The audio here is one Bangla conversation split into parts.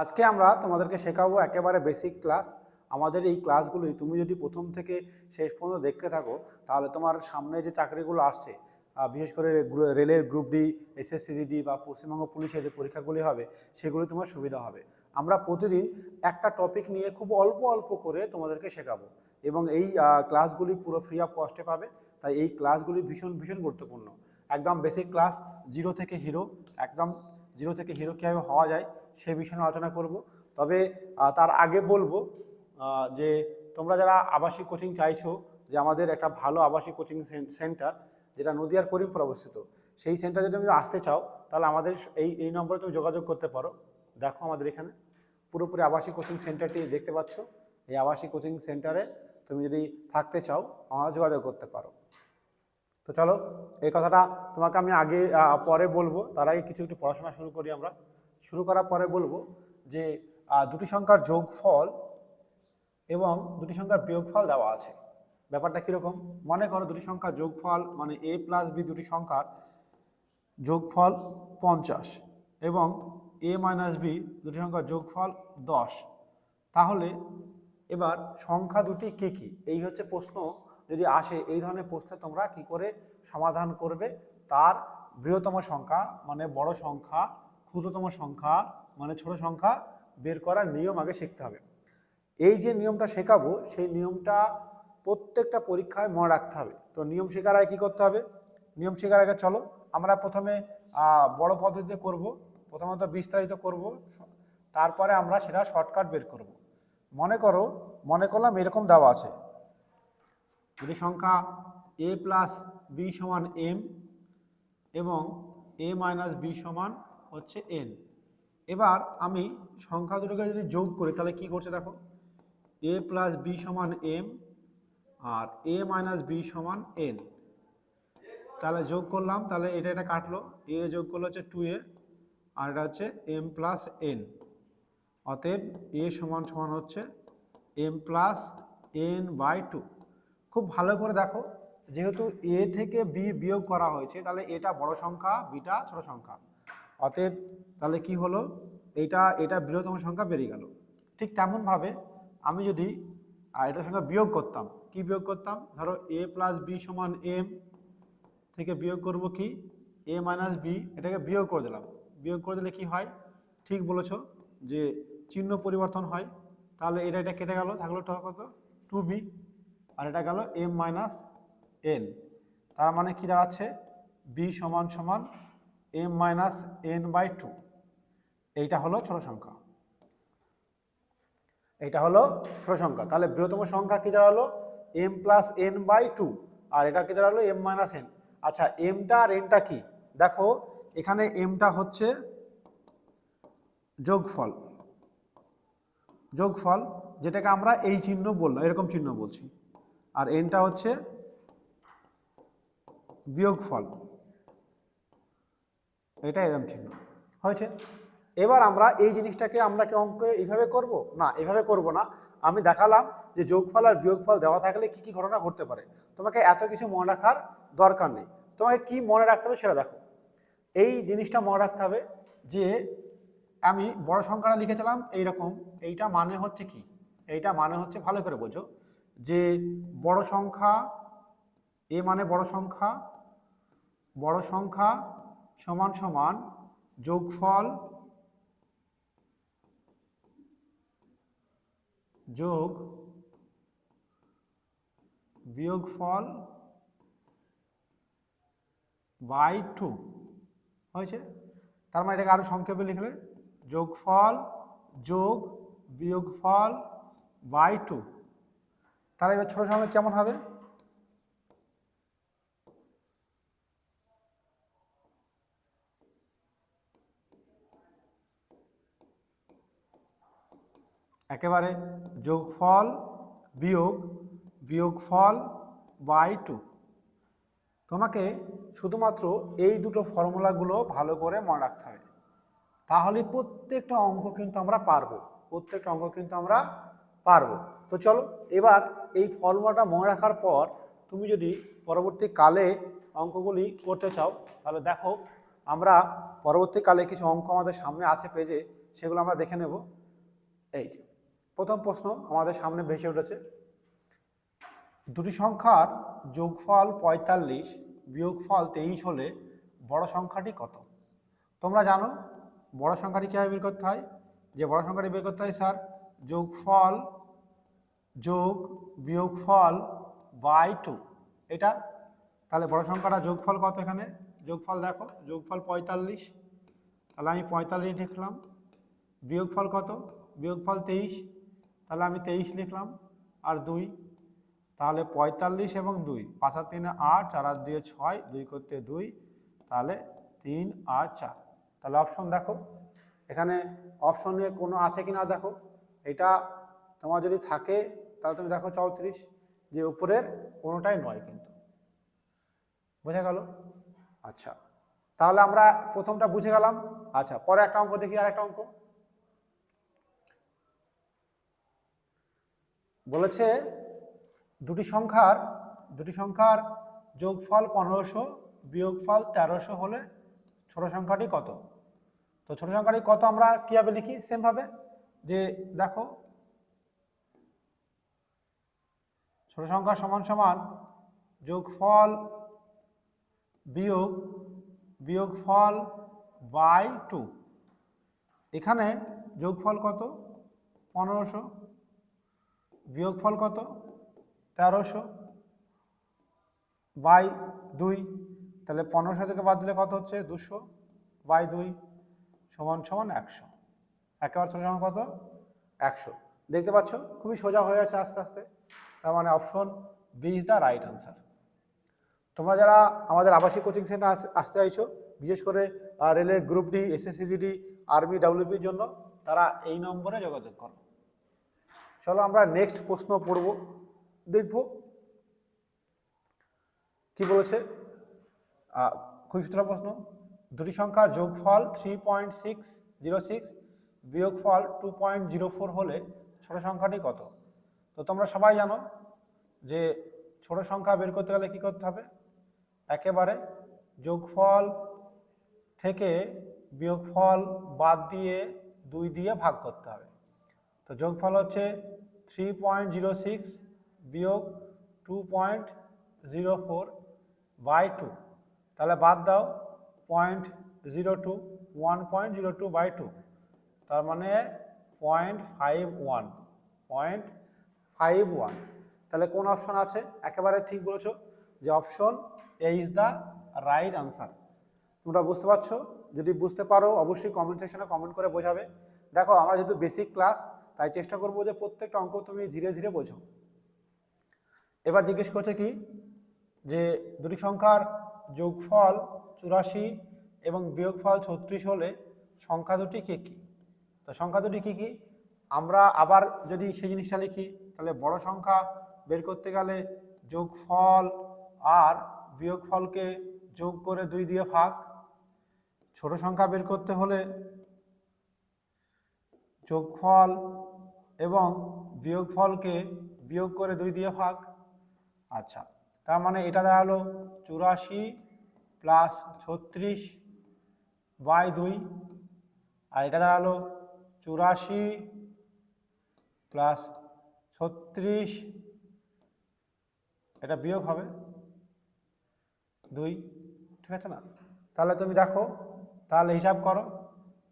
আজকে আমরা তোমাদেরকে শেখাবো একেবারে বেসিক ক্লাস আমাদের এই ক্লাসগুলোই তুমি যদি প্রথম থেকে শেষ পর্যন্ত দেখতে থাকো, তাহলে তোমার সামনে যে চাকরিগুলো আসছে বিশেষ করে রেলের গ্রুপ ডি এসএসসিডি বা পশ্চিমবঙ্গ পুলিশের যে পরীক্ষাগুলি হবে, সেগুলি তোমার সুবিধা হবে। আমরা প্রতিদিন একটা টপিক নিয়ে খুব অল্প অল্প করে তোমাদেরকে শেখাবো এবং এই ক্লাসগুলি পুরো ফ্রি অফ কস্টে পাবে। তাই এই ক্লাসগুলি ভীষণ ভীষণ গুরুত্বপূর্ণ। একদম বেসিক ক্লাস জিরো থেকে হিরো একদম জিরো থেকে হিরো কীভাবে হওয়া যায় সে বিষয়ে আলোচনা করব। তবে তার আগে বলব যে তোমরা যারা আবাসিক কোচিং চাইছো, যে আমাদের একটা ভালো আবাসিক কোচিং সেন্টার, যেটা নদিয়ার করিমপুর অবস্থিত, সেই সেন্টার যদি তুমি আসতে চাও, তাহলে আমাদের এই এই নম্বরে তুমি যোগাযোগ করতে পারো। দেখো আমাদের এখানে। পুরোপুরি আবাসিক কোচিং সেন্টারটি দেখতে পাচ্ছ। এই আবাসিক কোচিং সেন্টারে তুমি যদি থাকতে চাও আমার যোগাযোগ করতে পারো। তো চলো, এই কথাটা তোমাকে আমি আগে পরে বলব। তার আগে কিছু, একটু পড়াশোনা শুরু করি আমরা। শুরু করার পরে বলব যে দুটি সংখ্যার যোগফল এবং দুটি সংখ্যার বিয়োগফল দেওয়া আছে। ব্যাপারটা কীরকম? মনে করো দুটি সংখ্যার যোগফল মানে এ প্লাস বি দুটি সংখ্যার যোগফল পঞ্চাশ এবং এ মাইনাস বি দুটি সংখ্যার যোগফল দশ। তাহলে এবার সংখ্যা দুটি কে কী? এই হচ্ছে প্রশ্ন। যদি আসে এই ধরনের প্রশ্নে তোমরা কি করে সমাধান করবে? তার বৃহত্তম সংখ্যা মানে বড় সংখ্যা ক্ষুদ্রতম সংখ্যা মানে ছোট সংখ্যা, বের করার নিয়ম আগে শিখতে হবে। এই যে নিয়মটা শেখাবো, সেই নিয়মটা প্রত্যেকটা পরীক্ষায় মনে রাখতে হবে। তো নিয়ম শেখার আগে কী করতে হবে? নিয়ম শেখার আগে চলো, আমরা প্রথমে বড় পদ্ধতিতে করব, প্রথমত বিস্তারিত করব, তারপরে আমরা সেটা শর্টকাট বের করব। মনে করো, মনে করলাম এরকম দেওয়া আছে। যদি সংখ্যা এ প্লাস বি সমান এম এবং এ মাইনাস বি সমান হচ্ছে এন এবার আমি সংখ্যা দুটোকে যদি যোগ করি, তাহলে কি করছে দেখো? এ প্লাস বি সমান এম আর এ মাইনাস বি সমান এন তাহলে যোগ করলাম, তাহলে এটা এটা কাটলো। এ যোগ করল হচ্ছে টু এ আর এটা হচ্ছে এম প্লাস এন অতএব এ সমান সমান হচ্ছে M plus N by two খুব ভালো করে দেখো, যেহেতু এ থেকে বি বিয়োগ করা হয়েছে, তাহলে এটা বড় সংখ্যা বিটা ছোট সংখ্যা। অতএব তাহলে কি হলো? এটা এটা বৃহত্তম সংখ্যা বেরিয়ে গেল। ঠিক তেমনভাবে আমি যদি এটার সঙ্গে বিয়োগ করতাম, কি বিয়োগ করতাম? ধরো এ প্লাস বি সমান এম থেকে বিয়োগ করব কি? এ মাইনাস বি এটাকে বিয়োগ করে দিলাম। বিয়োগ করে দিলে কি হয়? ঠিক বলেছ যে চিহ্ন পরিবর্তন হয়। তাহলে এটা এটা কেটে গেল, থাকল কত? টু বি আর এটা গেল এম মাইনাস এন তার মানে কি দাঁড়াচ্ছে? বি সমান সমান M minus N by two এইটা হলো ছোট সংখ্যা। এইটা হলো ছোট সংখ্যা। তাহলে বৃহত্তম সংখ্যা কি দাঁড়াল? M plus N by two আর এটা কি দাঁড়াল? এম মাইনাস এন আচ্ছা এমটা আর এনটা কি? দেখো, এখানে এমটা হচ্ছে যোগফল। যোগফল, যেটাকে আমরা এই চিহ্ন বললাম, এরকম চিহ্ন বলছি। আর এনটা হচ্ছে বিয়োগফল। এটা এরম চিহ্ন হয়েছে? এবার আমরা এই জিনিসটাকে আমরা কি অঙ্ক এইভাবে করব? না, এভাবে করব না। আমি দেখালাম যে যোগফল আর বিয়োগফল দেওয়া থাকলে কি কি ঘটনা ঘটতে পারে। তোমাকে এত কিছু মনে রাখার দরকার নেই। তোমাকে কি মনে রাখতে হবে সেটা দেখো। এই জিনিসটা মনে রাখতে হবে যে আমি বড় সংখ্যাটা লিখেছিলাম এইরকম। এইটা মানে হচ্ছে কি? এইটা মানে হচ্ছে ভালো করে বোঝো যে বড় সংখ্যা, এ মানে বড় সংখ্যা বড় সংখ্যা সমান সমান যোগফল যোগ বিয়োগফল বাই টু। হয়েছে? তার মানে এটাকে আরও সংক্ষেপে লিখলে যোগফল যোগ বিয়োগফল বাই টু। তাহলে এবার ছোটো সংখ্যা কেমন হবে? একেবারে যোগফল বিয়োগ বিয়োগফল বাই টু। তোমাকে শুধুমাত্র এই দুটো ফর্মুলাগুলো ভালো করে মনে রাখতে হবে। তাহলে প্রত্যেকটা অঙ্ক কিন্তু আমরা পারব। প্রত্যেকটা অঙ্ক কিন্তু আমরা পারব। তো চলো, এবার এই ফর্মুলাটা মনে রাখার পর তুমি যদি পরবর্তীকালে অঙ্কগুলি করতে চাও, তাহলে দেখো, আমরা পরবর্তীকালে কিছু অঙ্ক আমাদের সামনে আছে পেজে, সেগুলো আমরা দেখে নেব। এই যে প্রথম প্রশ্ন আমাদের সামনে ভেসে উঠেছে। দুটি সংখ্যার যোগফল পঁয়তাল্লিশ বিয়োগফল তেইশ হলে বড় সংখ্যাটি কত? তোমরা জানো, বড় সংখ্যাটি কীভাবে বের করতে হয়? যে বড় সংখ্যাটি বের করতে হয় স্যার, যোগফল যোগ বিয়োগফল বাই টু। এটা? তাহলে বড় সংখ্যাটা যোগফল কত এখানে? যোগফল দেখো, যোগফল পঁয়তাল্লিশ। তাহলে আমি পঁয়তাল্লিশ লিখলাম। বিয়োগফল কত? বিয়োগফল তেইশ। তাহলে আমি তেইশ লিখলাম, আর দুই, তাহলে পঁয়তাল্লিশ এবং দুই, পাঁচ আর তিনে আট, চার আর দুয়ে ছয়, দুই করতে দুই, তাহলে তিন আর চার। তাহলে অপশন দেখো, এখানে অপশন কোনো আছে কি না দেখো, এটা তোমার যদি থাকে, তাহলে তুমি দেখো চৌত্রিশ, যে উপরের কোনোটাই নয় কিন্তু। বোঝা গেল? আচ্ছা তাহলে আমরা প্রথমটা বুঝে গেলাম। আচ্ছা পরে একটা অঙ্ক দেখি আর একটা অঙ্ক। বলেছে দুটি সংখ্যার দুটি সংখ্যার যোগফল পনেরোশো, বিয়োগফল তেরোশো হলে ছোট সংখ্যাটি কত? তো ছোট সংখ্যাটি কত আমরা কীভাবে লিখি? সেমভাবে যে দেখো, ছোট সংখ্যা সমান সমান যোগফল বিয়োগ, বিয়োগফল বাই টু। এখানে যোগফল কত? পনেরোশো। বিয়োগফল কত? তেরোশো বাই দুই। তাহলে পনেরোশো থেকে বাদ দিলে কত হচ্ছে? দুশো বাই দুই সমান সমান একশো। একেবারে ছোট সংখ্যা কত? একশো। দেখতে পাচ্ছ? খুবই সোজা হয়ে আছে আস্তে আস্তে। তার মানে option B is the right answer. তোমরা যারা আমাদের আবাসিক কোচিং সেন্টার আসতে চাইছো, বিশেষ করে রেলের group D SSC GD army ডাব্লিউপির জন্য, তারা এই নম্বরে যোগাযোগ করো। চলো আমরা নেক্সট প্রশ্ন পড়ব। দেখব। কি বলেছে? খুব সুতরাং প্রশ্ন। দুটি সংখ্যার যোগফল three point six zero six বিয়োগফল টু পয়েন্ট জিরো ফোর হলে ছোট সংখ্যাটি কত? তো তোমরা সবাই জানো যে ছোট সংখ্যা বের করতে গেলে কি করতে হবে? একেবারে যোগফল থেকে বিয়োগফল বাদ দিয়ে দুই দিয়ে ভাগ করতে হবে। তো যোগফল হচ্ছে থ্রি পয়েন্ট জিরো সিক্স বিয়োগ two point zero four by two তাহলে বাদ দাও point zero two one point zero two by two তার মানে point five one point five one তাহলে কোন অপশন আছে? একেবারে ঠিক বলেছ যে option A is the right answer তোমরা বুঝতে পারছ? যদি বুঝতে পারো, অবশ্যই কমেন্ট সেকশনে কমেন্ট করে বোঝাবে। দেখো, আমরা যেহেতু বেসিক ক্লাস তাই চেষ্টা করব যে প্রত্যেকটা অঙ্ক তুমি ধীরে ধীরে বোঝো। এবার জিজ্ঞেস করছে কি? যে দুটি সংখ্যার যোগফল চুরাশি এবং বিয়োগফল ছত্রিশ হলে সংখ্যা দুটি কে কী? তো সংখ্যা দুটি কী কী? আমরা আবার যদি সেই জিনিসটা লিখি, তাহলে বড় সংখ্যা বের করতে গেলে যোগফল আর বিয়োগফলকে যোগ করে দুই দিয়ে ভাগ। ছোট সংখ্যা বের করতে হলে যোগফল এবং বিয়োগফলকে বিয়োগ করে দুই দিয়ে ভাগ। আচ্ছা তার মানে এটা দাঁড়াল চুরাশি প্লাস ছত্রিশ বাই দুই। আর এটা দাঁড়াল চুরাশি প্লাস ছত্রিশ, এটা বিয়োগ হবে দুই। ঠিক আছে না? তাহলে তুমি দেখো, তাহলে হিসাব করো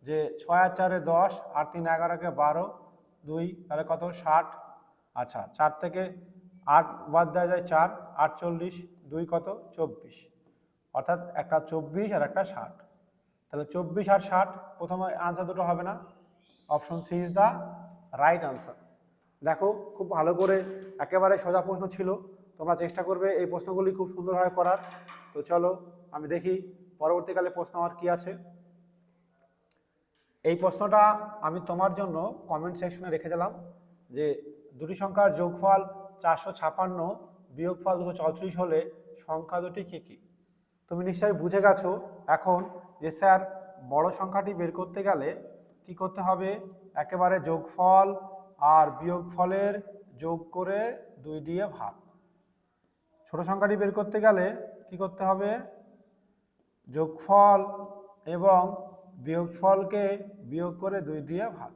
যে ছয় আর চারে দশ, আর তিন এগারোকে বারো দুই, তাহলে কত? ষাট। আচ্ছা চার থেকে আট বাদ দেওয়া যায় চার, আটচল্লিশ, দুই কত? চব্বিশ। অর্থাৎ একটা চব্বিশ আর একটা ষাট। তাহলে চব্বিশ আর ষাট, প্রথমে আনসার দুটো হবে না। Option C is the right answer দেখো, খুব ভালো করে একেবারে সোজা প্রশ্ন ছিল। তোমরা চেষ্টা করবে এই প্রশ্নগুলি খুব সুন্দরভাবে করার। তো চলো, আমি দেখি পরবর্তীকালে প্রশ্ন আমার কী আছে। এই প্রশ্নটা আমি তোমার জন্য কমেন্ট সেকশনে রেখে দিলাম যে দুটি সংখ্যার যোগফল চারশো ছাপান্ন বিয়োগফল দুশো চৌত্রিশ হলে সংখ্যা দুটি কী কী? তুমি নিশ্চয়ই বুঝে গেছো এখন যে স্যার বড় সংখ্যাটি বের করতে গেলে কি করতে হবে? একেবারে যোগফল আর বিয়োগফলের যোগ করে দুই দিয়ে ভাগ। ছোট সংখ্যাটি বের করতে গেলে কি করতে হবে? যোগফল এবং বিয়োগফলকে বিয়োগ করে দুই দিয়ে ভাগ।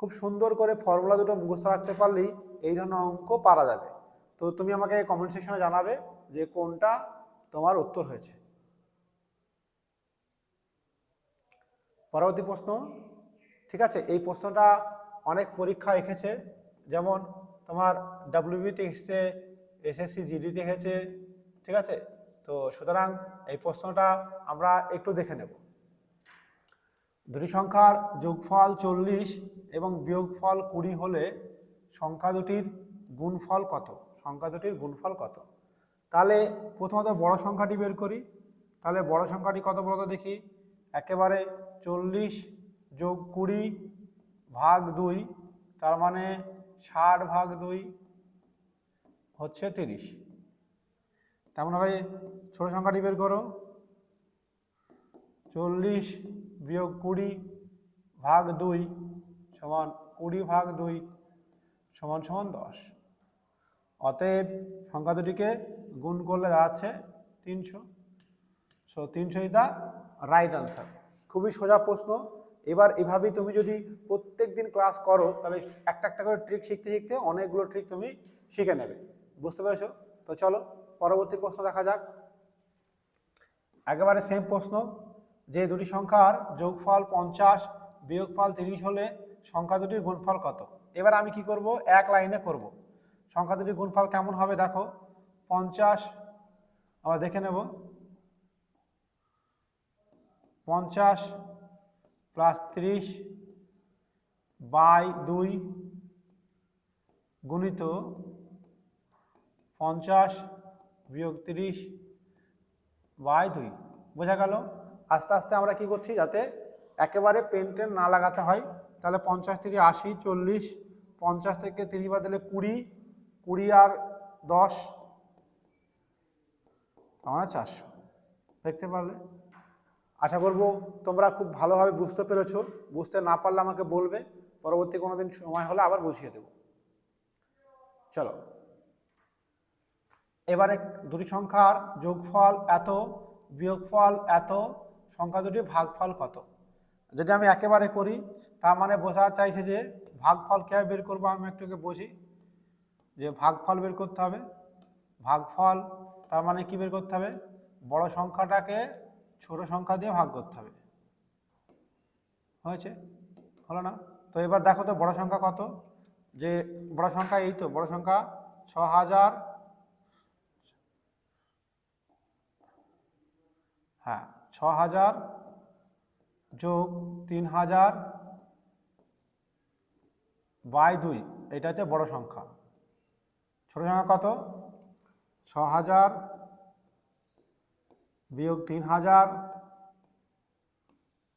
খুব সুন্দর করে ফর্মুলা দুটো মুখস্থ রাখতে পারলেই এই ধরনের অঙ্ক পারা যাবে। তো তুমি আমাকে কমেন্ট সেকশনে জানাবে যে কোনটা তোমার উত্তর হয়েছে। পরবর্তী প্রশ্ন, ঠিক আছে? এই প্রশ্নটা অনেক পরীক্ষা এঁকেছে। যেমন তোমার ডাব্লিউবিতে এসেছে এসএসসি জিডিতে এসেছে, ঠিক আছে? তো সুতরাং এই প্রশ্নটা আমরা একটু দেখে নেব। দুটি সংখ্যার যোগফল চল্লিশ এবং বিয়োগফল কুড়ি হলে সংখ্যা দুটির গুণফল কত? সংখ্যা দুটির গুণফল কত? তাহলে প্রথমত বড় সংখ্যাটি বের করি। তাহলে বড় সংখ্যাটি কত বলতো দেখি? একেবারে চল্লিশ যোগ কুড়ি ভাগ দুই, তার মানে ষাট ভাগ দুই হচ্ছে তিরিশ। তেমনভাবে ছোট সংখ্যাটি বের করো। চল্লিশ বিয়োগ কুড়ি ভাগ দুই সমান কুড়ি ভাগ দুই সমান সমান দশ। অতএব সংখ্যা দুটিকে গুণ করলে দাঁড়াচ্ছে তিনশো। সো তিনশো ইজ দ্য রাইট আনসার খুবই সোজা প্রশ্ন। এবার এভাবেই তুমি যদি প্রত্যেক দিন ক্লাস করো, তাহলে একটা একটা করে ট্রিক শিখতে শিখতে অনেকগুলো ট্রিক তুমি শিখে নেবে। বুঝতে পেরেছ? তো চলো, পরবর্তী প্রশ্ন দেখা যাক। একেবারে সেম প্রশ্ন। যে দুটি সংখ্যার যোগফল পঞ্চাশ বিয়োগফল তিরিশ হলে সংখ্যা দুটির গুণফল কত? এবার আমি কি করব? এক লাইনে করব। সংখ্যা দুটির গুণফল কেমন হবে দেখো? পঞ্চাশ, আমরা দেখে নেব। পঞ্চাশ প্লাস ত্রিশ বাই দুই গুণিত পঞ্চাশ বিয়োগ তিরিশ বাই দুই। বোঝা গেল? আস্তে আস্তে আমরা কি করছি যাতে একেবারে পেন টেন না লাগাতে হয়? তাহলে পঞ্চাশ থেকে আশি, চল্লিশ, পঞ্চাশ থেকে তিরিশ বাদ দিলে কুড়ি কুড়ি আর দশ আমার চারশো। দেখতে পারলে? আশা করব তোমরা খুব ভালোভাবে বুঝতে পেরেছ। বুঝতে না পারলে আমাকে বলবে। পরবর্তী কোনো দিন সময় হলে আবার বুঝিয়ে দেব। চলো। এবারে দুটি সংখ্যার যোগফল এত, বিয়োগফল এত সংখ্যা দুটি ভাগফল কত? যদি আমি একেবারে করি, তার মানে বোঝা চাইছে যে ভাগফল কীভাবে বের করব? আমি একটুকে বুঝি যে ভাগফল বের করতে হবে। ভাগফল তার মানে কি বের করতে হবে? বড় সংখ্যাটাকে ছোট সংখ্যা দিয়ে ভাগ করতে হবে। হয়েছে? হলো না? তো এবার দেখো তো বড় সংখ্যা কত? যে বড় সংখ্যা এই তো, বড় সংখ্যা ছ হাজার হ্যাঁ ছ হাজার যোগ তিন হাজার বাই দুই, এটা হচ্ছে বড় সংখ্যা। ছোট সংখ্যা কত? ছ হাজার বিয়োগ তিন হাজার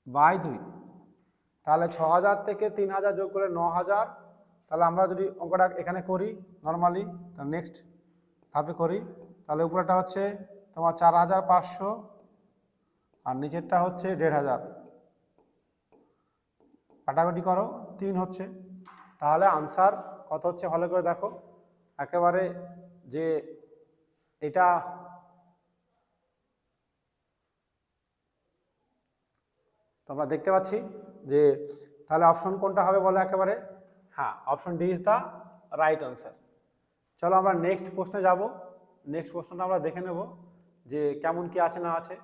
বাই দুই। তাহলে ছ হাজার থেকে তিন হাজার যোগ করে ন হাজার তাহলে আমরা যদি অঙ্কটা এখানে করি নর্মালি নেক্সট ধাপে করি। তাহলে উপরেটা হচ্ছে তোমার চার হাজার পাঁচশো আর নিচেরটা হচ্ছে দেড় হাজার। কাটাকাটি করো, তিন হচ্ছে। তাহলে আনসার কত হচ্ছে ভালো করে দেখো। একেবারে যে এটা তো আমরা দেখতে পাচ্ছি যে তাহলে অপশন কোনটা হবে বলো একেবারে? হ্যাঁ option D is the right answer চলো আমরা নেক্সট প্রশ্নে যাব। নেক্সট প্রশ্নটা আমরা দেখে নেব যে কেমন কি আছে না আছে।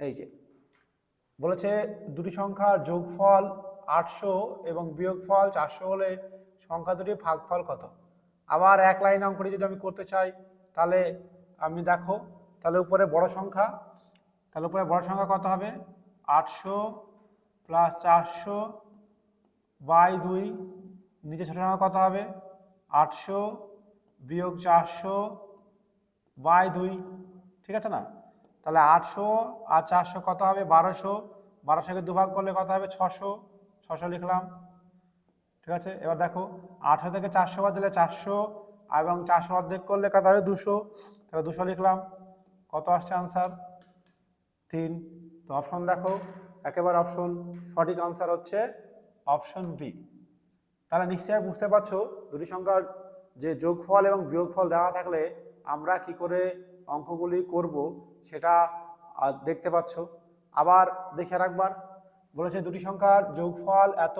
এই যে, বলেছে দুটি সংখ্যার যোগফল আটশো এবং বিয়োগফল চারশো হলে সংখ্যা দুটির ভাগফল কত? আবার এক লাইন অঙ্কটি যদি আমি করতে চাই, তাহলে আমি দেখো, তাহলে উপরে বড় সংখ্যা, তাহলে উপরে বড় সংখ্যা কত হবে? আটশো প্লাস চারশো বাই দুই, নিচে ছোট সংখ্যা কত হবে? আটশো বিয়োগ চারশো বাই দুই, ঠিক আছে না? তাহলে আটশো আর চারশো কত হবে? বারোশো। বারোশোকে দুভাগ করলে কত হবে? ছশো। ছশো লিখলাম। ঠিক আছে? এবার দেখো, আটশো থেকে চারশো বাদ দিলে চারশো, এবং চারশো অর্ধেক করলে কত হবে? দুশো। তাহলে দুশো লিখলাম। কত আসছে আনসার তিন। তো অপশন দেখো, একেবারে অপশন সঠিক আনসার হচ্ছে অপশন বি তাহলে নিশ্চয়ই বুঝতে পারছ, দুটি সংখ্যার যে যোগফল এবং বিয়োগফল দেওয়া থাকলে আমরা কি করে অঙ্কগুলি করব? সেটা দেখতে পাচ্ছ। আবার দেখে রাখবার বলেছে দুটি সংখ্যার যোগফল এত,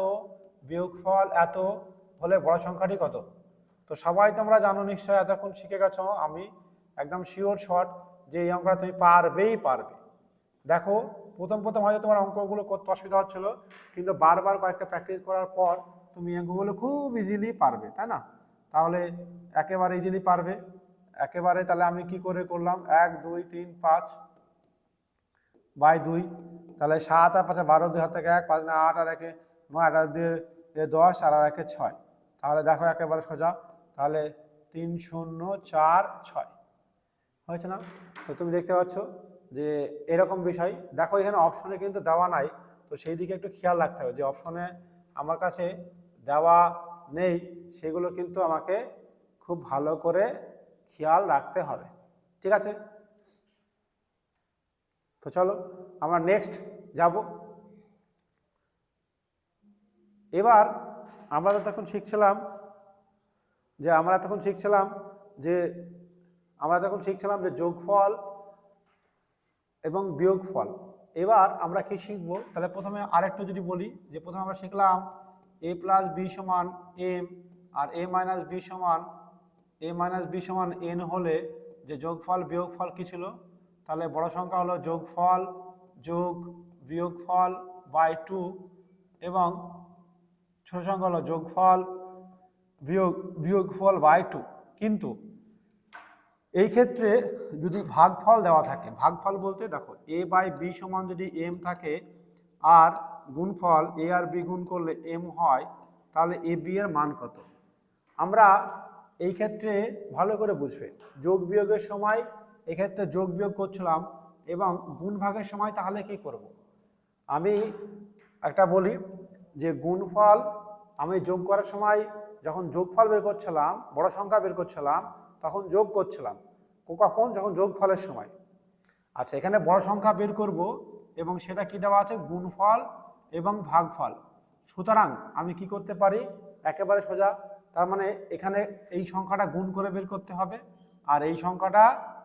বিয়োগফল এত, হলে বড় সংখ্যাটি কত? তো সবাই তোমরা জানো নিশ্চয়, এতক্ষণ শিখে গেছো, আমি একদম শিওর শট যে এই অঙ্কটা তুমি পারবেই পারবে। দেখো, প্রথম প্রথম হয়তো তোমার অঙ্কগুলো করতে অসুবিধা হচ্ছিল, কিন্তু বারবার কয়েকটা প্র্যাকটিস করার পর তুমি অঙ্কগুলো খুব ইজিলি পারবে, তাই না? তাহলে একেবারে ইজিলি পারবে। একেবারে তাহলে আমি কি করে করলাম? এক, দুই, তিন, পাঁচ বাই দুই। তাহলে সাত আর পাঁচে বারো, দুই হাত থেকে এক, পাঁচ না আট, আর একে নয়, আট দুই দশ, আর আর একে ছয়। তাহলে দেখো একেবারে সোজা। তাহলে তিন, শূন্য, চার, ছয়। হয়েছে না? তো তুমি দেখতে পাচ্ছ যে এরকম বিষয়। দেখো এখানে অপশনে কিন্তু দেওয়া নাই। তো সেই দিকে একটু খেয়াল রাখতে হবে যে অপশনে আমার কাছে দেওয়া নেই। সেগুলো কিন্তু আমাকে খুব ভালো করে খেয়াল রাখতে হবে, ঠিক আছে? তো চলো, আমরা নেক্সট যাব। এবার আমরা তো তখন শিখছিলাম যে, আমরা তখন শিখছিলাম যে, আমরা তখন শিখছিলাম যে যোগফল এবং বিয়োগফল। এবার আমরা কি শিখব? তাহলে প্রথমে আরেকটু যদি বলি যে, প্রথমে আমরা শিখলাম এ প্লাস বি সমান এম আর এ মাইনাস বি সমান এ মাইনাস বি সমান এন হলে যে যোগফল, বিয়োগফল কী ছিল? তাহলে বড় সংখ্যা হলো যোগফল যোগ বিয়োগফল বাই টু এবং ছোট সংখ্যা হলো যোগফল বিয়োগ, বিয়োগফল বাই টু। কিন্তু এই ক্ষেত্রে যদি ভাগফল দেওয়া থাকে, ভাগফল বলতে দেখো, এ বাই বি সমান যদি এম থাকে আর গুণফল এ আর বি গুণ করলে এম হয়, তাহলে এ বি এর মান কত? আমরা এই ক্ষেত্রে ভালো করে বুঝবে। যোগ বিয়োগের সময় এক্ষেত্রে যোগ বিয়োগ করছিলাম এবং গুণ ভাগের সময় তাহলে কি করব। আমি একটা বলি যে গুণফল আমি যোগ করার সময় যখন যোগফল বের করছিলাম, বড় সংখ্যা বের করছিলাম, তখন যোগ করছিলাম। কখন? যখন যোগফলের সময়। আচ্ছা এখানে বড় সংখ্যা বের করব এবং সেটা কি দেওয়া আছে? গুণফল এবং ভাগফল। সুতরাং আমি কি করতে পারি? একেবারে সোজা তার মানে এখানে এই সংখ্যাটা গুণ করে বের করতে হবে আর এই সংখ্যাটা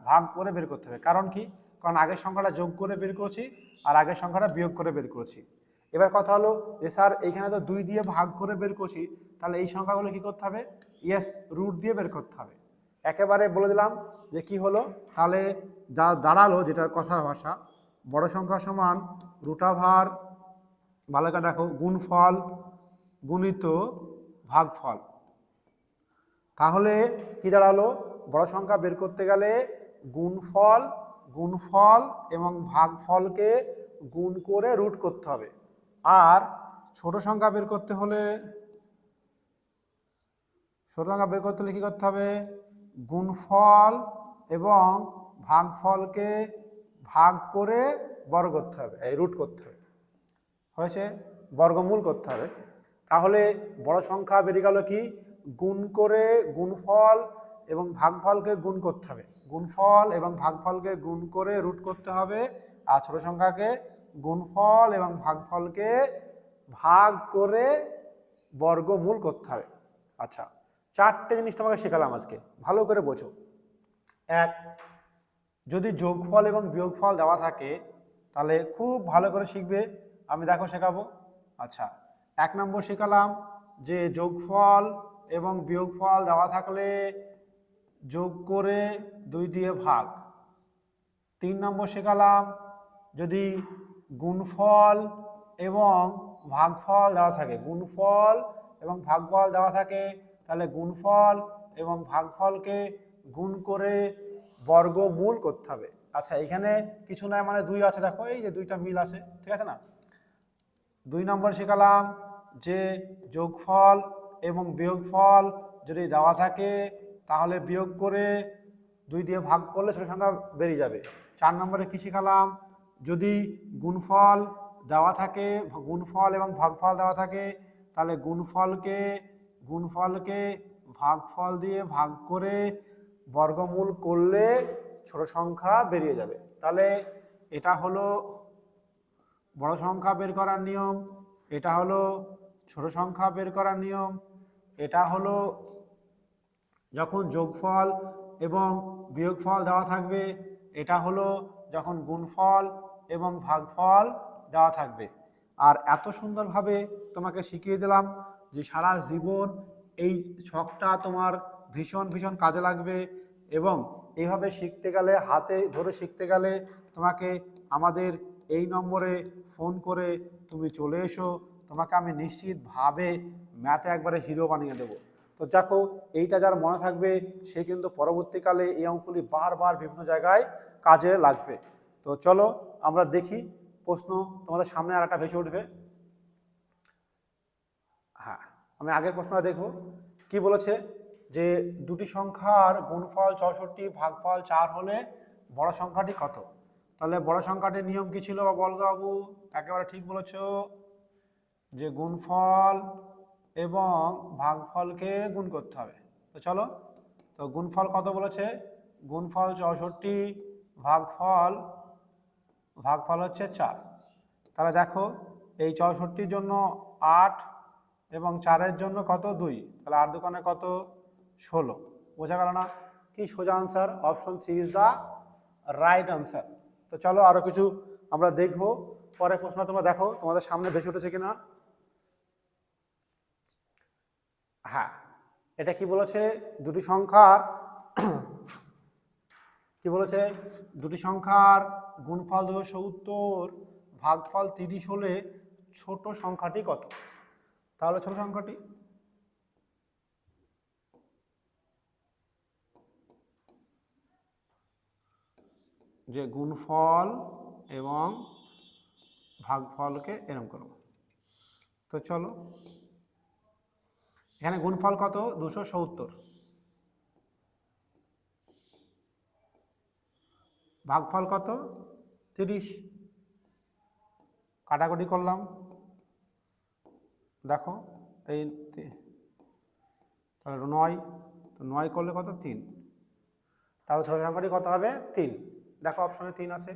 ভাগ করে বের করতে হবে। কারণ কি? কারণ আগের সংখ্যাটা যোগ করে বের করছি আর আগের সংখ্যাটা বিয়োগ করে বের করছি। এবার কথা হলো যে, স্যার এইখানে তো দুই দিয়ে ভাগ করে বের করছি, তাহলে এই সংখ্যাগুলো কি করতে হবে? ইয়েস রুট দিয়ে বের করতে হবে। একেবারে বলে দিলাম যে, কি হলো? তাহলে যা দাঁড়াল, যেটার কথার ভাষা, বড় সংখ্যা সমান রুটাভার ভালো করে দেখো, গুণফল, গুণিত, ভাগফল। তাহলে কি দাঁড়াল? বড় সংখ্যা বের করতে গেলে গুণফল গুণফল এবং ভাগফলকে গুণ করে রুট করতে হবে। আর ছোট সংখ্যা বের করতে হলে, ছোট সংখ্যা বের করতে হলে কী করতে হবে? গুণফল এবং ভাগফলকে ভাগ করে বড় করতে হবে, এই রুট করতে হবে। হয়েছে? বর্গমূল করতে হবে। তাহলে বড় সংখ্যা বেরিয়ে গেল কি? গুণ করে গুণফল এবং ভাগফলকে গুণ করতে হবে। গুণফল এবং ভাগফলকে গুণ করে রুট করতে হবে আর ছোট সংখ্যাকে গুণফল এবং ভাগফলকে ভাগ করে বর্গমূল করতে হবে। আচ্ছা চারটে জিনিস তোমাকে শেখালাম আজকে। ভালো করে বোঝো। এক, যদি যোগফল এবং বিয়োগফল দেওয়া থাকে, তাহলে খুব ভালো করে শিখবে। আমি দেখো শেখাবো। আচ্ছা এক নম্বর শেখালাম যে যোগফল এবং বিয়োগফল দেওয়া থাকলে যোগ করে দুই দিয়ে ভাগ। তিন নম্বর শেখালাম, যদি গুণফল এবং ভাগফল দেওয়া থাকে, গুণফল এবং ভাগফল দেওয়া থাকে, তাহলে গুণফল এবং ভাগফলকে গুণ করে বর্গমূল করতে হবে। আচ্ছা এখানে কিছু নয় মানে দুই আছে, দেখো, এই যে দুইটা মিল আছে, ঠিক আছে না? দুই নম্বর শেখালাম যে যোগফল এবং বিয়োগফল যদি দেওয়া থাকে, তাহলে বিয়োগ করে দুই দিয়ে ভাগ করলে ছোট সংখ্যা বেরিয়ে যাবে। চার নম্বরে কী শেখালাম যদি গুণফল দেওয়া থাকে, গুণফল এবং ভাগফল দেওয়া থাকে, তাহলে গুণফলকে গুণফলকে ভাগফল দিয়ে ভাগ করে বর্গমূল করলে ছোট সংখ্যা বেরিয়ে যাবে। তাহলে এটা হলো বড় সংখ্যা বের করার নিয়ম, এটা হলো ছোট সংখ্যা বের করার নিয়ম এটা হলো যখন যোগফল এবং বিয়োগফল দেওয়া থাকবে, এটা হলো যখন গুণফল এবং ভাগফল দেওয়া থাকবে। আর এত সুন্দরভাবে তোমাকে শিখিয়ে দিলাম যে সারা জীবন এই ছকটা তোমার ভীষণ ভীষণ কাজে লাগবে এবং এইভাবে শিখতে গেলে, হাতে ধরে শিখতে গেলে তোমাকে আমাদের এই নম্বরে ফোন করে তুমি চলে এসো। তোমাকে আমি নিশ্চিতভাবে ম্যাথে একবারে হিরো বানিয়ে দেবো। তো দেখো এইটা যার মনে থাকবে, সে কিন্তু পরবর্তীকালে এই অঙ্কগুলি বারবার বিভিন্ন জায়গায় কাজে লাগবে। তো চলো, আমরা দেখি, প্রশ্ন তোমাদের সামনে আর একটা ভেসে উঠবে। হ্যাঁ আমি আগের প্রশ্নটা দেখব। কি বলেছে? যে দুটি সংখ্যার গুণফল চৌষট্টি ভাগফল চার হলে বড় সংখ্যাটি কত? তাহলে বড় সংখ্যাটির নিয়ম কি ছিল বা বলতো বাবু? একেবারে ঠিক বলেছ। যে গুণফল এবং ভাগফলকে গুণ করতে হবে। তো চলো, তো গুণফল কত বলেছে? গুণফল চৌষট্টি, ভাগফল ভাগফল হচ্ছে চার। তাহলে দেখো, এই চৌষট্টির জন্য আট এবং চারের জন্য কত? দুই। তাহলে আট দোকানে কত? ষোলো। বোঝা গেল না? কি সোজা answer option C is the right answer তো চলো আরও কিছু আমরা দেখব। পরের প্রশ্ন তোমরা দেখো, তোমাদের সামনে ভেসে উঠেছে কিনা। হ্যাঁ এটা কি বলেছে? দুটি সংখ্যার, কি বলেছে? দুটি সংখ্যার গুণফল দুশো সত্তর, ভাগফল তিরিশ হলে ছোট সংখ্যাটি কত? তাহলে ছোট সংখ্যাটি? যে গুণফল এবং ভাগফলকে এরম করব তো চলো এখানে গুণফল কত? দুশো সত্তর। ভাগফল কত? তিরিশ। কাটাকুটি করলাম। দেখো, এই তাহলে নয়। তো নয় করলে কত? তিন। তাহলে ছোট সংখ্যাটি কত হবে? তিন। দেখো অপশনে তিন আছে।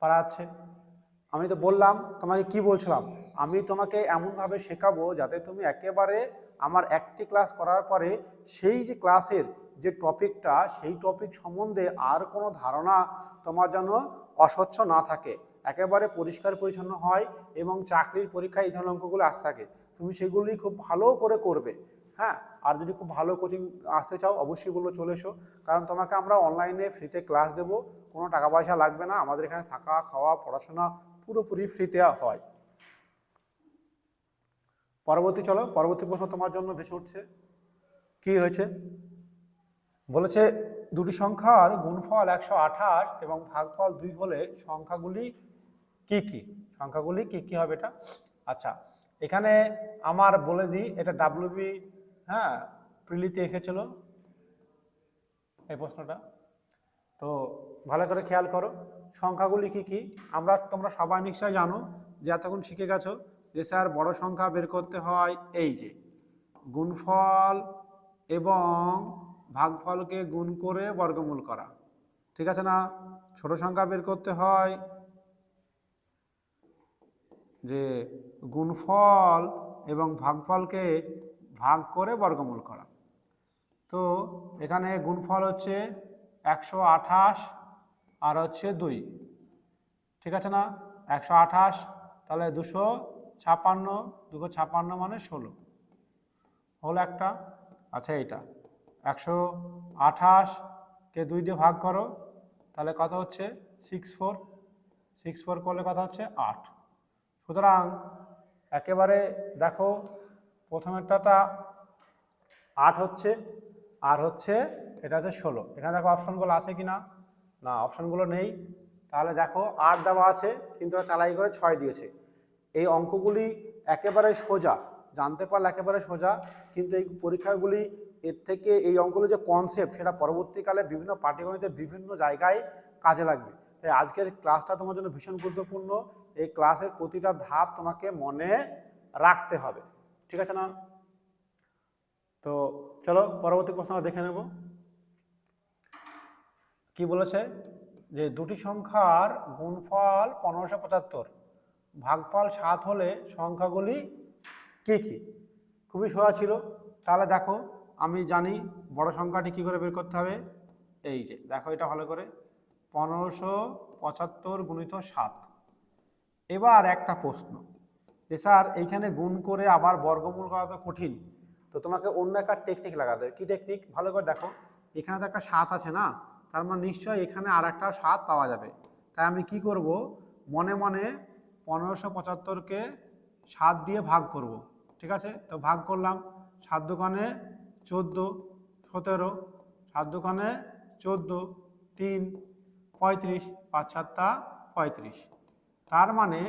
পারা আছে। আমি তো বললাম, তোমাকে কি বলছিলাম? আমি তোমাকে এমনভাবে শেখাবো যাতে তুমি একেবারে আমার একটি ক্লাস করার পরে সেই যে ক্লাসের যে টপিকটা, সেই টপিক সম্বন্ধে আর কোনো ধারণা তোমার যেন অস্বচ্ছ না থাকে। একেবারে পরিষ্কার পরিচ্ছন্ন হয় এবং চাকরির পরীক্ষায় এই ধরনের অঙ্কগুলো আসতে থাকে। তুমি সেগুলি খুব ভালো করে করবে হ্যাঁ? আর যদি খুব ভালো কোচিং আসতে চাও, অবশ্যই বলব চলে এসো। কারণ তোমাকে আমরা অনলাইনে ফ্রিতে ক্লাস দেবো। কোনো টাকা পয়সা লাগবে না। আমাদের এখানে থাকা, খাওয়া, পড়াশোনা পুরোপুরি ফ্রিতে হয়। পরবর্তী, চলো, পরবর্তী প্রশ্ন তোমার জন্য ভেসে উঠছে। কি হয়েছে? বলেছে, দুটি সংখ্যার গুণফল একশো আঠাশ এবং ভাগফল দুই হলে সংখ্যাগুলি কি কি? সংখ্যাগুলি কি কি হবে এটা? আচ্ছা এখানে আমার বলে দিই, এটা ডাব্লিউবি হ্যাঁ প্রিলিতে এসেছিল এই প্রশ্নটা। তো ভালো করে খেয়াল করো, সংখ্যাগুলি কি কি? আমরা, তোমরা সবাই নিশ্চয় জানো যে এতক্ষণ শিখে গেছো যে স্যার বড় সংখ্যা বের করতে হয়, এই যে। গুণফল এবং ভাগফলকে গুণ করে বর্গমূল করা। ঠিক আছে না? ছোট সংখ্যা বের করতে হয় যে গুণফল এবং ভাগফলকে ভাগ করে বর্গমূল করা। তো এখানে গুণফল হচ্ছে একশো আঠাশ আর হচ্ছে দুই। ঠিক আছে না? একশো আঠাশ, তাহলে দুশো ছাপান্ন দুশো ছাপান্ন মানে ষোলো। হলো একটা আচ্ছা এইটা। একশো আঠাশকে দুই দিয়ে ভাগ করো, তাহলে কত হচ্ছে? সিক্স ফোর সিক্স ফোর করলে কথা হচ্ছে? আট। সুতরাং একেবারে দেখো, প্রথমেরটাটা আট হচ্ছে, আর হচ্ছে এটা হচ্ছে ষোলো। এখানে দেখো অপশানগুলো আছে কি না না অপশনগুলো নেই। তাহলে দেখো, আট দেওয়া আছে, কিন্তু চালাই করে ছয় দিয়েছে। এই অঙ্কগুলি একেবারে সোজা, জানতে পারলে একেবারে সোজা, কিন্তু এই পরীক্ষাগুলি এর থেকে এই অঙ্কগুলো যে কনসেপ্ট সেটা পরবর্তীকালে বিভিন্ন পাটিগণিতের বিভিন্ন জায়গায় কাজে লাগবে। তাই আজকের ক্লাসটা তোমার জন্য ভীষণ গুরুত্বপূর্ণ। এই ক্লাসের প্রতিটা ধাপ তোমাকে মনে রাখতে হবে। ঠিক আছে না? তো চলো পরবর্তী প্রশ্ন আমরা দেখে নেব। কি বলেছে? যে দুটি সংখ্যার গুণফল পনেরোশো পঁচাত্তর। ভাগফল সাত হলে সংখ্যাগুলি কি কি? খুবই সোজা ছিল। তাহলে দেখো, আমি জানি বড় সংখ্যাটি কি করে বের করতে হবে? এই যে, দেখো এটা ভালো করে পনেরোশো পঁচাত্তর গুণিত সাত। এবার একটা প্রশ্ন। যে স্যার, এইখানে গুণ করে আবার বর্গমূল করা তো কঠিন। তো তোমাকে অন্য একটা টেকনিক লাগাতে হবে। কী টেকনিক ভালো করে দেখো। এখানে তো একটা সাত আছে না? তার মানে নিশ্চয়ই এখানে আর একটা সাত পাওয়া যাবে। তাই আমি কি করব? মনে মনে পনেরোশো পঁচাত্তরকে সাত দিয়ে ভাগ করব, ঠিক আছে? তো ভাগ করলাম সাত দোকানে চোদ্দ, সতেরো, সাত দোকানে চোদ্দ, তিন, পঁয়ত্রিশ, পাঁচ সাতটা পঁয়ত্রিশ। তার মানে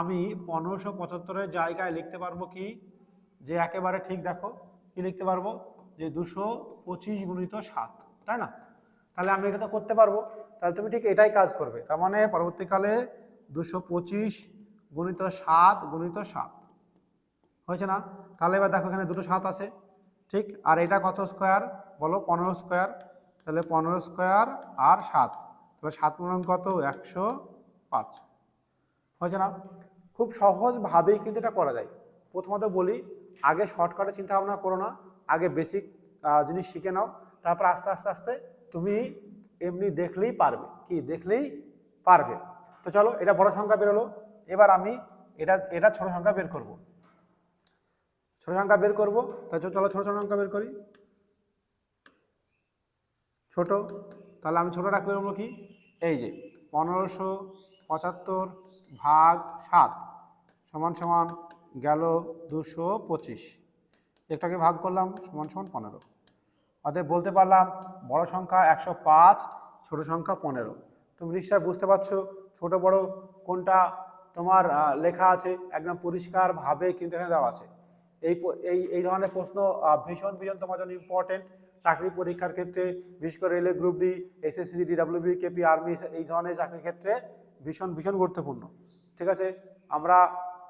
আমি পনেরোশো পঁচাত্তরের জায়গায় লিখতে পারব কি? যে একেবারে ঠিক দেখো, কি লিখতে পারব? যে দুশো পঁচিশ গুণিত সাত, তাই না? তাহলে আমি এটা তো করতে পারব। তাহলে তুমি ঠিক এটাই কাজ করবে। তার মানে পরবর্তীকালে দুশো পঁচিশ গুণিত সাত গুণিত সাত। হয়েছে না? তাহলে এবার দেখো এখানে দুটো সাত আছে। ঠিক? আর এটা কত স্কোয়ার বলো পনেরো স্কোয়ার তাহলে পনেরো স্কোয়ার আর সাত। তাহলে সাত পূর্ণ কত? একশো পাঁচ। হয়েছে না? খুব সহজভাবেই কিন্তু এটা করা যায়। প্রথমত বলি, আগে শর্টকাটে চিন্তা ভাবনা করো না। আগে বেসিক জিনিস শিখে নাও। তারপর আস্তে আস্তে আস্তে তুমি এমনি দেখলেই পারবে। কি? দেখলেই পারবে। তো চলো, এটা বড় সংখ্যা বেরোলো। এবার আমি এটা এটা ছোট সংখ্যা বের করব। ছোট সংখ্যা বের করব। তাই চলো ছোট ছোট সংখ্যা বের করি। ছোট, তাহলে আমি ছোট ছোটটা করব কি? এই যে পনেরোশো পঁচাত্তর ভাগ সাত সমান সমান গেল দুশো পঁচিশ। একটাকে ভাগ করলাম, সমান সমান পনেরো। অতএব বলতে পারলাম বড় সংখ্যা একশো পাঁচ, ছোট সংখ্যা পনেরো। তুমি নিশ্চয় বুঝতে পারছ ছোট বড় কোনটা তোমার লেখা আছে, একদম পরিষ্কারভাবে কিন্তু এখানে দেওয়া আছে। এই এই এই ধরনের প্রশ্ন ভীষণ ভীষণ তোমার জন্য ইম্পর্টেন্ট চাকরি পরীক্ষার ক্ষেত্রে, বিশেষ করে railway group D SSC DWB KP army এই ধরনের চাকরির ক্ষেত্রে ভীষণ ভীষণ গুরুত্বপূর্ণ। ঠিক আছে? আমরা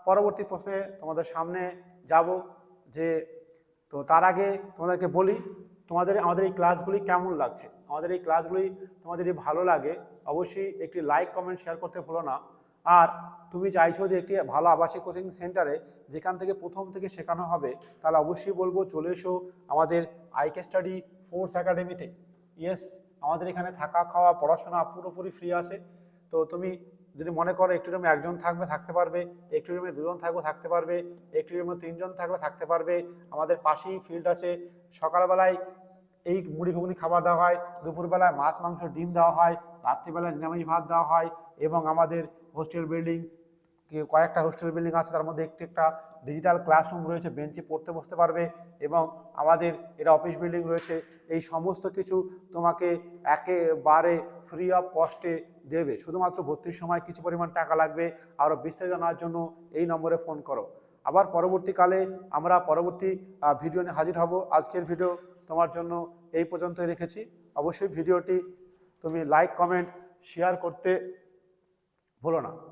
পরবর্তী প্রশ্নে তোমাদের সামনে যাব যে, তো তার আগে তোমাদেরকে বলি, তোমাদের, আমাদের এই ক্লাসগুলি কেমন লাগছে? আমাদের এই ক্লাসগুলি তোমাদের যদি ভালো লাগে, অবশ্যই একটি লাইক কমেন্ট শেয়ার করতে ভুলো না। আর তুমি চাইছো যে একটি ভালো আবাসিক কোচিং সেন্টারে যেখান থেকে প্রথম থেকে শেখানো হবে, তাহলে অবশ্যই বলব চলে এসো আমাদের আইকে স্টাডি ফোর্স একাডেমিতে ইয়েস আমাদের এখানে থাকা, খাওয়া, পড়াশোনা পুরোপুরি ফ্রি আছে। তো তুমি যদি মনে করো একটি রুমে একজন থাকবে, থাকতে পারবে। একটি রুমে দুজন থাকবে, থাকতে পারবে। একটি রুমে তিনজন থাকবে থাকতে পারবে। আমাদের পাশেই ফিল্ড আছে। সকালবেলায় এই মুড়ি ঘুগনি খাবার দেওয়া হয়। দুপুরবেলায় মাছ, মাংস, ডিম দেওয়া হয়। রাত্রিবেলায় নিরামিষ ভাত দেওয়া হয়। এবং আমাদের হোস্টেল বিল্ডিং কয়েকটা হোস্টেল বিল্ডিং আছে, তার মধ্যে একটি একটা ডিজিটাল ক্লাসরুম রয়েছে বেঞ্চে পড়তে বসতে পারবে এবং আমাদের এটা অফিস বিল্ডিং রয়েছে। এই সমস্ত কিছু তোমাকে একেবারে ফ্রি অফ কস্টে দেবে। শুধুমাত্র ভর্তির সময় কিছু পরিমাণ টাকা লাগবে। আরও বিস্তারিত জানার জন্য এই নম্বরে ফোন করো। আবার পরবর্তীকালে আমরা পরবর্তী ভিডিও নিয়ে হাজির হব। আজকের ভিডিও তোমার জন্য এই পর্যন্তই রেখেছি। অবশ্যই ভিডিওটি তুমি লাইক কমেন্ট শেয়ার করতে ভুলো না।